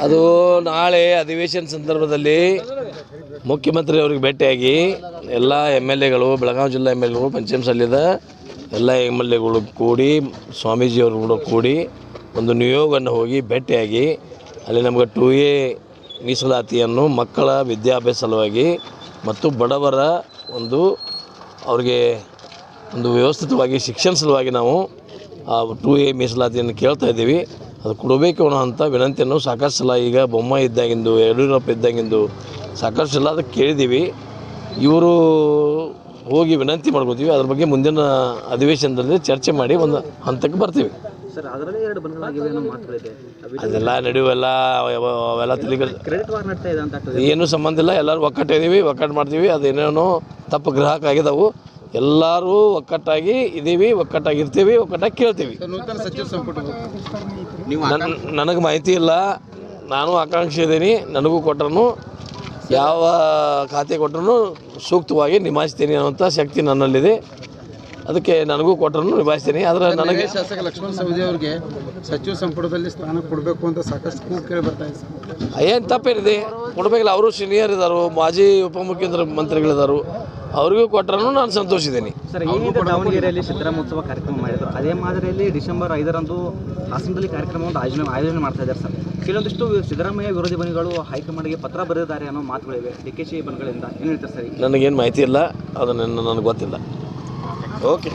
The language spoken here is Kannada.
ಅದು ನಾಳೆ ಅಧಿವೇಶನ ಸಂದರ್ಭದಲ್ಲಿ ಮುಖ್ಯಮಂತ್ರಿ ಅವರಿಗೆ ಭೇಟಿಯಾಗಿ ಎಲ್ಲ ಎಂ ಎಲ್ ಎಗಳು, ಬೆಳಗಾವಿ ಜಿಲ್ಲಾ ಎಂ ಎಲ್ ಎಗಳು ಪಂಚಮಸಲ್ಲಿದ ಎಲ್ಲ ಎಂ ಎಲ್ ಎಗಳು ಕೂಡಿ ಸ್ವಾಮೀಜಿಯವರು ಕೂಡ ಕೂಡಿ ಒಂದು ನಿಯೋಗವನ್ನು ಹೋಗಿ ಭೇಟಿಯಾಗಿ ಅಲ್ಲಿ ನಮಗೆ ಟು ಎ ಮೀಸಲಾತಿಯನ್ನು ಮಕ್ಕಳ ವಿದ್ಯಾಭ್ಯಾಸ ಸಲುವಾಗಿ ಮತ್ತು ಬಡವರ ಒಂದು ಅವ್ರಿಗೆ ಒಂದು ವ್ಯವಸ್ಥಿತವಾಗಿ ಶಿಕ್ಷಣ ಸಲುವಾಗಿ ನಾವು ಟು ಎ ಮೀಸಲಾತಿಯನ್ನು ಕೇಳ್ತಾ ಇದ್ದೀವಿ. ಅದು ಕೊಡಬೇಕು ಅನ್ನೋ ಅಂಥ ವಿನಂತಿಯನ್ನು ಸಾಕಷ್ಟು ಸಲ ಈಗ ಬೊಮ್ಮ ಇದ್ದಾಗಿಂದು ಯಡಿಯೂರಪ್ಪ ಇದ್ದಾಗಿಂದು ಸಾಕಷ್ಟು ಸಲ ಅದಕ್ಕೆ ಕೇಳಿದ್ದೀವಿ. ಇವರು ಹೋಗಿ ವಿನಂತಿ ಮಾಡ್ಕೋತೀವಿ. ಅದ್ರ ಬಗ್ಗೆ ಮುಂದಿನ ಅಧಿವೇಶನದಲ್ಲಿ ಚರ್ಚೆ ಮಾಡಿ ಒಂದು ಹಂತಕ್ಕೆ ಬರ್ತೀವಿ. ಅದೆಲ್ಲ ನಡೆಯುವೆಲ್ಲ ಅವ- ಅವೆಲ್ಲ ತಿಳಿಗಳು ಅಂತ ಏನೂ ಸಂಬಂಧ ಇಲ್ಲ. ಎಲ್ಲರೂ ಒಕ್ಕಟ್ಟಿದ್ದೀವಿ ಒಕ್ಕಟ್ಟು ಮಾಡ್ತೀವಿ. ಅದೇನೇನೋ ತಪ್ಪು ಗ್ರಾಹಕ ಆಗಿದಾವು. ಎಲ್ಲರೂ ಒಕ್ಕಟ್ಟಾಗಿ ಇದ್ದೀವಿ ಒಕ್ಕಟ್ಟಾಗಿರ್ತೀವಿ ಒಕ್ಕಟ್ಟಾಗಿ ಕೇಳ್ತೀವಿ. ನೂತನ ಸಚಿವ ಸಂಪುಟ ನೀವು ನನ್ ನನಗೆ ಮಾಹಿತಿ ಇಲ್ಲ. ನಾನು ಆಕಾಂಕ್ಷಿ ಇದ್ದೀನಿ ನನಗೂ ಕೊಟ್ಟರು ಯಾವ ಖಾತೆ ಕೊಟ್ಟರು ಸೂಕ್ತವಾಗಿ ನಿಭಾಯಿಸ್ತೀನಿ ಅನ್ನುವಂಥ ಶಕ್ತಿ ನನ್ನಲ್ಲಿದೆ. ಅದಕ್ಕೆ ನನಗೂ ಕೊಟ್ಟರು ನಿಭಾಯಿಸ್ತೀನಿ. ಆದರೆ ನನಗೆ ಶಾಸಕ ಲಕ್ಷ್ಮಣ ಸವದಿ ಅವರಿಗೆ ಸಚಿವ ಸಂಪುಟದಲ್ಲಿ ಸ್ಥಾನ ಕೊಡಬೇಕು ಅಂತ ಸಾಕಷ್ಟು ಕೂಗು ಕೇಳಿ ಬರ್ತಾ ಇದೆ ಏನು ತಪ್ಪೇನಿದೆ? ಕೊಡಬೇಕಿಲ್ಲ. ಅವರು ಸೀನಿಯರ್ ಇದ್ದಾರೆ ಮಾಜಿ ಉಪಮುಖ್ಯಮಂತ್ರಿ ಮಂತ್ರಿಗಳಿದ್ದಾರೆ ಅವ್ರಿಗೂ ಕೊಟ್ಟರೂ ನಾನು ಸಂತೋಷಿದ್ದೀನಿ. ಸರ್ ಏನಿದೆ ದಾವಣಗೆರೆಯಲ್ಲಿ ಚಿತ್ರಮಹೋತ್ಸವ ಕಾರ್ಯಕ್ರಮ ಮಾಡಿದ್ರು. ಅದೇ ಮಾದರಿಯಲ್ಲಿ ಡಿಸೆಂಬರ್ ಐದರಂದು ಹಾಸನದಲ್ಲಿ ಕಾರ್ಯಕ್ರಮವನ್ನು ಆಯೋಜನೆ ಆಯೋಜನೆ ಮಾಡ್ತಾ ಇದ್ದಾರೆ ಸರ್. ಕೆಲವೊಂದಿಷ್ಟು ಸಿದ್ದರಾಮಯ್ಯ ವಿರೋಧಿ ಬಣಿಗಳು ಹೈಕಮಾಂಡ್ಗೆ ಪತ್ರ ಬರೆದಿದ್ದಾರೆ ಅನ್ನೋ ಮಾತುಗಳಿವೆ. ಡಿ ಕೆ ಶಿ ಬಣಗಳಿಂದ ಏನು ಹೇಳ್ತಾರೆ ಸರ್ ನನಗೇನು ಮಾಹಿತಿ ಇಲ್ಲ. ಅದನ್ನು ನನಗೆ ಗೊತ್ತಿಲ್ಲ. ಓಕೆ